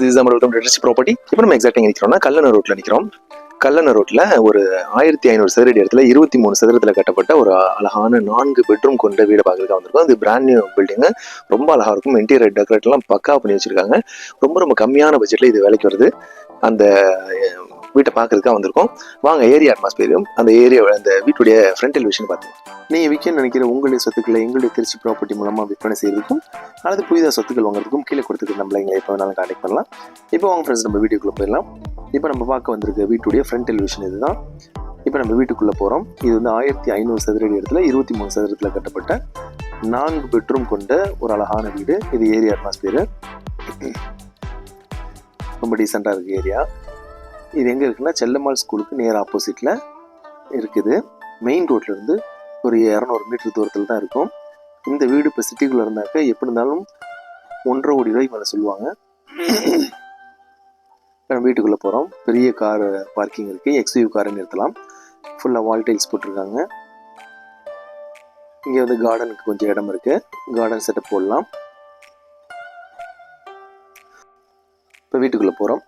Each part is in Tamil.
This is welcome to property இப்போ நம்ம எக்ஸாக்ட் எங்க நிற்கிறோம்னா கல்லணை ரோட்ல நிற்கிறோம் கல்லணை ரோட்ல ஒரு ஆயிரத்தி ஐநூறு சதுரடி இடத்துல இருபத்தி மூணு சதுரத்தில் கட்டப்பட்ட ஒரு அழகான நான்கு பெட்ரூம் கொண்ட வீடு பார்க்கறதுக்கு வந்திருக்கோம். அது பிராண்ட் நியூ பில்டிங் ரொம்ப அழகா இருக்கும். இன்டீரியர் டெக்கரேட் எல்லாம் பக்கா பண்ணி வச்சிருக்காங்க. ரொம்ப ரொம்ப கம்மியான பட்ஜெட்ல இது வேலைக்கு வருது. அந்த வீட்டை பார்க்கறதுக்காக வந்திருக்கோம். வாங்க ஏரியா அட்மாஸ்பியரும் அந்த ஏரியா அந்த வீட்டுடைய ஃப்ரண்ட் விஷயம் பார்த்தோம் நீங்கள் விற்க நினைக்கிற உங்களுடைய சொத்துக்களை எங்களுடைய திருச்சி ப்ராப்பர்ட்டி மூலமாக விற்பனை செய்யறதுக்கும் அல்லது புதிதாக சொத்துக்கள் வாங்குறதுக்கும் கீழே கொடுத்துருக்கு நம்மள எங்களை எப்போ வேணாலும் கான்டெக்ட் பண்ணலாம். இப்போ வாங்க ஃப்ரெண்ட்ஸ் நம்ம வீட்டுக்குள்ளே போயிடலாம். இப்போ நம்ம பார்க்க வந்திருக்க வீட்டுடைய ஃப்ரண்ட் டெலிவிஷன் இதுதான். இப்போ நம்ம வீட்டுக்குள்ளே போகிறோம் இது வந்து ஆயிரத்தி ஐநூறு சதுரடி இடத்துல இருபத்தி மூணு சதுரத்தில் கட்டப்பட்ட நான்கு பெட்ரூம் கொண்ட ஒரு அழகான வீடு. இது ஏரியா அட்மாஸ்பியர் ரொம்ப டீசெண்டாக இருக்குது ஏரியா இது எங்கே இருக்குன்னா செல்லம்மாள் ஸ்கூலுக்கு நேர் ஆப்போசிட்டில் இருக்குது. மெயின் ரோட்லேருந்து ஒரு இரநூறு மீட்டர் தூரத்தில் தான் இருக்கும். இந்த வீடு இப்போ சிட்டிக்குள்ளே இருந்தாக்க எப்படி இருந்தாலும் ஒன்றரை கோடி ரூபாய்க்கு மேலே சொல்லுவாங்க. நம்ம வீட்டுக்குள்ளே போகிறோம் பெரிய கார் பார்க்கிங் இருக்குது எக்ஸ்யூ காரை நிறுத்தலாம் ஃபுல்லாக வால் டைல்ஸ் போட்டிருக்காங்க. இங்கே வந்து கார்டனுக்கு கொஞ்சம் இடம் இருக்குது கார்டன் செட்டப் போடலாம். இப்போ வீட்டுக்குள்ளே போகிறோம்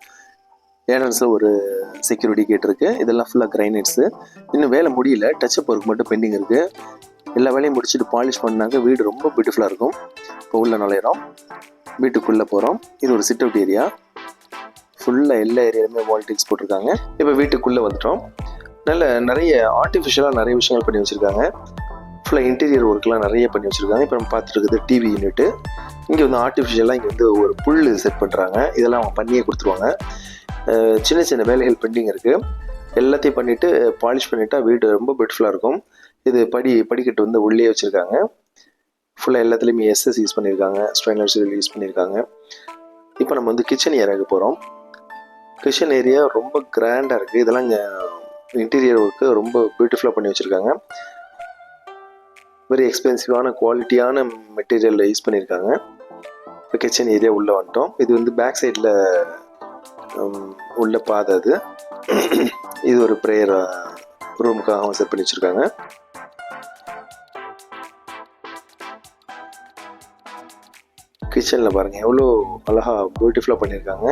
ஏடன்ஸில் ஒரு செக்யூரிட்டி கேட் இருக்குது இதெல்லாம் ஃபுல்லாக கிரைனைட்ஸு இன்னும் வேலை முடியல. டச்சப் ஒர்க் மட்டும் பெண்டிங் இருக்குது எல்லா வேலையும் முடிச்சுட்டு பாலிஷ் பண்ணாக்க வீடு ரொம்ப பியூட்டிஃபுல்லாக இருக்கும். இப்போ உள்ள நுழையிறோம். வீட்டுக்குள்ளே போகிறோம் இது ஒரு சிட் அவுட் ஏரியா ஃபுல்லாக எல்லா ஏரியாலுமே வால்டிக்ஸ் போட்டிருக்காங்க. இப்போ வீட்டுக்குள்ளே வந்துட்டோம். நல்ல நிறைய ஆர்டிஃபிஷியலாக நிறைய விஷயங்கள் பண்ணி வச்சுருக்காங்க. ஃபுல்லாக இன்டீரியர் ஒர்க்லாம் நிறைய பண்ணி வச்சுருக்காங்க. இப்போ நம்ம பார்த்துட்டு டிவி யூனிட்டு இங்கே வந்து ஆர்டிஃபிஷியலாக இங்கே வந்து ஒரு புல் செட் பண்ணுறாங்க இதெல்லாம் அவங்க பண்ணியே கொடுத்துருவாங்க. சின்ன சின்ன வேலைகள் பெண்டிங் இருக்குது எல்லாத்தையும் பண்ணிவிட்டு பாலிஷ் பண்ணிட்டா வீடு ரொம்ப பியூட்டிஃபுல்லாக இருக்கும். இது படி படிக்கட்டு வந்து உள்ளே வச்சுருக்காங்க. ஃபுல்லாக எல்லாத்துலேயுமே எஸ்எஸ் யூஸ் பண்ணியிருக்காங்க ஸ்ட்ரைனர் யூஸ் பண்ணியிருக்காங்க இப்போ நம்ம வந்து கிச்சன் ஏரியாவுக்கு போகிறோம் கிச்சன் ஏரியா ரொம்ப கிராண்டாக இருக்குது இதெல்லாம் இங்கே இன்டீரியர் ஒர்க்கு ரொம்ப பியூட்டிஃபுல்லாக பண்ணி வச்சுருக்காங்க. வெரி எக்ஸ்பென்சிவான குவாலிட்டியான மெட்டீரியலில் யூஸ் பண்ணியிருக்காங்க இப்போ கிச்சன் ஏரியா உள்ளே வந்துட்டோம். இது வந்து பேக் சைடில் உள்ள பாதை அது இது ஒரு ப்ரேயர் ரூமுக்காக செட் பண்ணி வச்சுருக்காங்க. கிச்சனில் பாருங்கள் எவ்வளோ அழகாக பியூட்டிஃபுல்லாக பண்ணியிருக்காங்க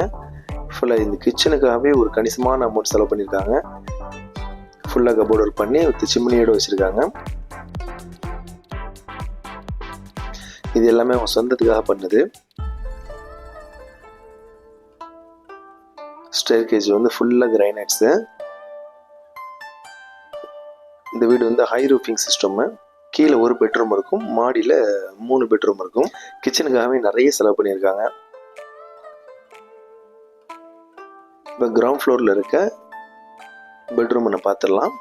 ஃபுல்லாக இந்த கிச்சனுக்காகவே ஒரு கணிசமான அமௌண்ட் செலவு பண்ணியிருக்காங்க ஃபுல்லாக கபோர்ட் ஒர்க் பண்ணி வித் சிம்னியோடு வச்சுருக்காங்க. இது எல்லாமே அவங்க சொந்தத்துக்காக பண்ணுது. ஸ்டேர் கேஜ் வந்து ஃபுல்லாக கிரைனைட்ஸு இந்த வீடு வந்து ஹை ரூஃபிங் சிஸ்டம்மு கீழே ஒரு பெட்ரூம் இருக்கும் மாடியில் மூணு பெட்ரூம் இருக்கும். கிச்சனுக்காகவே நிறைய செலவு பண்ணியிருக்காங்க. இப்போ கிரவுண்ட் ஃப்ளோரில் இருக்க பெட்ரூம் நான் பார்த்துடலாம்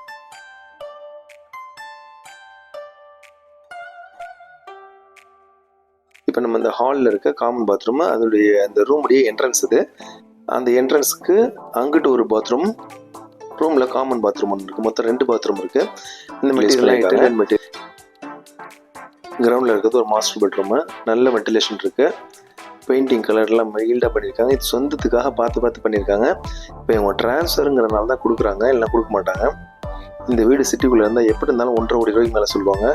இப்போ நம்ம இந்த ஹாலில் இருக்க காமன் பாத்ரூம் அதனுடைய அந்த ரூமுடைய என்ட்ரன்ஸ் இது. அந்த என்ட்ரன்ஸ்க்கு அங்கிட்டு ஒரு பாத்ரூம் ரூமில் காமன் பாத்ரூம் ஒன்று இருக்குது மொத்தம் ரெண்டு பாத்ரூம் இருக்குது இந்த மெட்டீரியல் இன்டர்னல் மெட்டீரியல் கிரவுண்டில் இருக்கிறது ஒரு மாஸ்டர் பெட்ரூமு நல்ல வென்டிலேஷன் இருக்குது பெயிண்டிங் கலர்லாம் மைல்டாக பண்ணியிருக்காங்க இது சொந்தத்துக்காக பார்த்து பார்த்து பண்ணியிருக்காங்க இப்போ இவங்க ட்ரான்ஸ்ஃபருங்கிறனால தான் கொடுக்குறாங்க. இல்லைனா கொடுக்க மாட்டாங்க. இந்த வீடு சிட்டிக்குள்ளே இருந்தால் எப்படி இருந்தாலும் ஒன்றரை கோடி ரூபாய்க்கு மேலே சொல்லுவாங்க.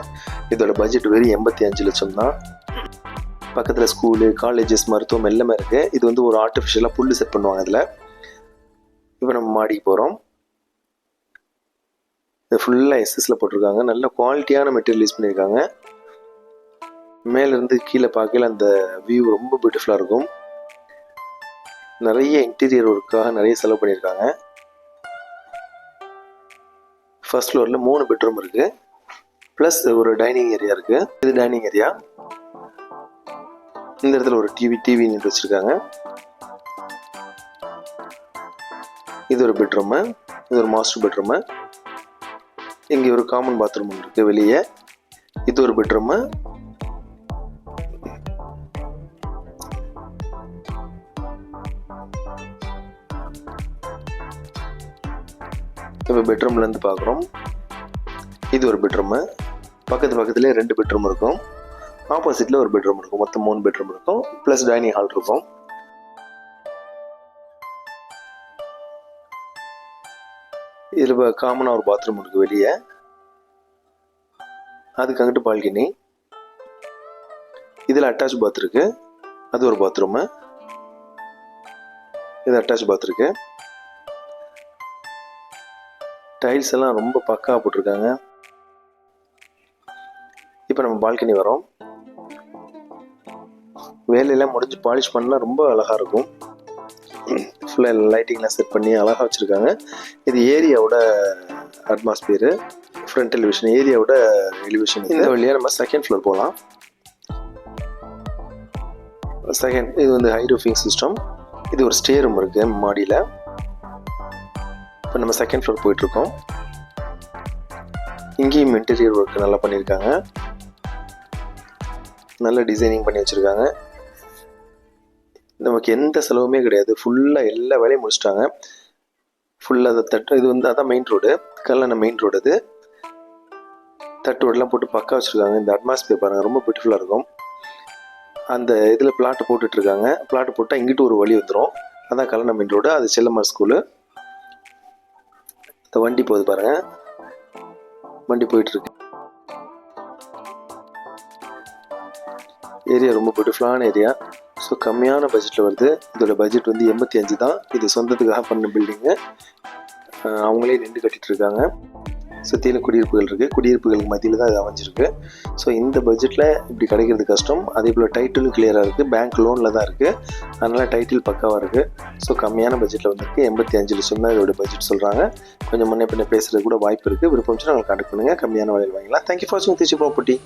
இதோட பட்ஜெட் வெறும் எண்பத்தி அஞ்சு லட்சம் தான் பக்கத்தில் ஸ்கூலு காலேஜஸ் மருத்துவம் எல்லாமே இருக்குது இது வந்து ஒரு ஆர்டிஃபிஷியலாக புல்லு செட் பண்ணுவாங்க அதில் இப்போ நம்ம மாடிக்கு போகிறோம் இது ஃபுல்லாக எஸ்எஸில் போட்டிருக்காங்க. நல்ல குவாலிட்டியான மெட்டீரியல் யூஸ் பண்ணியிருக்காங்க. மேலேருந்து கீழே பார்க்கல அந்த வியூ ரொம்ப பியூட்டிஃபுல்லாக இருக்கும். நிறைய இன்டீரியர் ஒர்க்காக நிறைய செலவு பண்ணியிருக்காங்க. ஃபர்ஸ்ட் ஃப்ளோரில் மூணு பெட்ரூம் இருக்குது ப்ளஸ் ஒரு டைனிங் ஏரியா இருக்குது இது டைனிங் ஏரியா இந்த இடத்துல ஒரு டிவி டிவி நின்று வச்சுருக்காங்க. இது ஒரு பெட்ரூமு இது ஒரு மாஸ்டர் பெட்ரூமு இங்கே ஒரு காமன் பாத்ரூம் இருக்குது வெளியே. இது ஒரு பெட்ரூமு இப்போ பெட்ரூம்லேருந்து பார்க்குறோம் இது ஒரு பெட்ரூமு பக்கத்து பக்கத்துலேயே ரெண்டு பெட்ரூம் இருக்கும். ஆப்போசிட்டில் ஒரு பெட்ரூம் இருக்கும். மொத்தம் மூணு பெட்ரூம் இருக்கும். ப்ளஸ் டைனிங் ஹால் இருக்கும். இதில் காமனாக ஒரு பாத்ரூம் இருக்குது வெளியே. அதுக்கு அங்கிட்டு பால்கனி. இதில் அட்டாச் பாத் இருக்கு. அது ஒரு பாத்ரூமு இது அட்டாச் பாத் இருக்கு. டைல்ஸ் எல்லாம் ரொம்ப பக்காவாக போட்டிருக்காங்க. இப்போ நம்ம பால்கனி வரோம் வேலையெல்லாம் முடிஞ்சு பாலிஷ் பண்ணால் ரொம்ப அழகாக இருக்கும். ஃபுல்லாக லைட்டிங்லாம் செட் பண்ணி அழகாக வச்சுருக்காங்க. இது ஏரியாவோட அட்மாஸ்பியரு ஃப்ரண்ட் டெலிவிஷன் ஏரியாவோட எலிவேஷன் இந்த வழியாக நம்ம செகண்ட் ஃப்ளோர் போகலாம் செகண்ட் இது வந்து ஹை ரூஃபிங் சிஸ்டம் இது ஒரு ஸ்டே ரூம் இருக்குது மாடியில். இப்போ நம்ம செகண்ட் ஃப்ளோர் போயிட்டுருக்கோம். இங்கேயும் இன்டீரியர் ஒர்க் நல்லா பண்ணியிருக்காங்க. நல்ல டிசைனிங் பண்ணி வச்சுருக்காங்க. நமக்கு எந்த செலவுமே கிடையாது. ஃபுல்லாக எல்லா வேலையும் முடிச்சிட்டாங்க. ஃபுல்லாக அதை தட்டு இது வந்து அதான் main road Kallanai main road அது. தட்டு ரோடெலாம் போட்டு பக்கா வச்சுருக்காங்க. இந்த அட்மாஸ்பியர் பாருங்கள் ரொம்ப பியூட்டிஃபுல்லாக இருக்கும். அந்த இதில் பிளாட்டு போட்டுட்ருக்காங்க பிளாட்டு போட்டால் இங்கிட்டு ஒரு வழி வந்துடும் அதான் கல்லணை மெயின் ரோடு அது செல்லம்மா ஸ்கூலு இந்த வண்டி போகுது பாருங்கள் வண்டி போயிட்டுருக்கு ஏரியா ரொம்ப பியூட்டிஃபுல்லான ஏரியா ஸோ கம்மியான பட்ஜெட்டில் வருது இதோட பட்ஜெட் வந்து எண்பத்தி அஞ்சு தான். இது சொந்தத்துக்காக பண்ண பில்டிங்கு அவங்களே நின்று கட்டிகிட்ருக்காங்க இருக்காங்க. சுற்றிலும் குடியிருப்புகள் இருக்குது குடியிருப்புகளுக்கு மத்தியில் தான் இது அமைஞ்சிருக்கு. ஸோ இந்த பட்ஜெட்டில் இப்படி கிடைக்கிறது கஷ்டம். அதே போல் டைட்டிலும் கிளியராக இருக்குது பேங்க் லோனில் தான் இருக்குது அதனால் டைட்டில் பக்காவாக இருக்குது ஸோ கம்மியான பட்ஜெட்டில் வந்துருக்கு. எண்பத்தி அஞ்சு லட்சம் தான் இதோட பட்ஜெட் சொல்கிறாங்க கொஞ்சம் முன்னே பின்ன பேசுகிறது கூட வாய்ப்பு இருக்குது விருப்பம் நாங்கள் கான்டாக்ட் பண்ணுங்கள் கம்மியான விலையில் வாங்கலாம் தேங்க்யூ ஃபார் வாட்சிங் திருச்சி ப்ராப்பர்ட்டி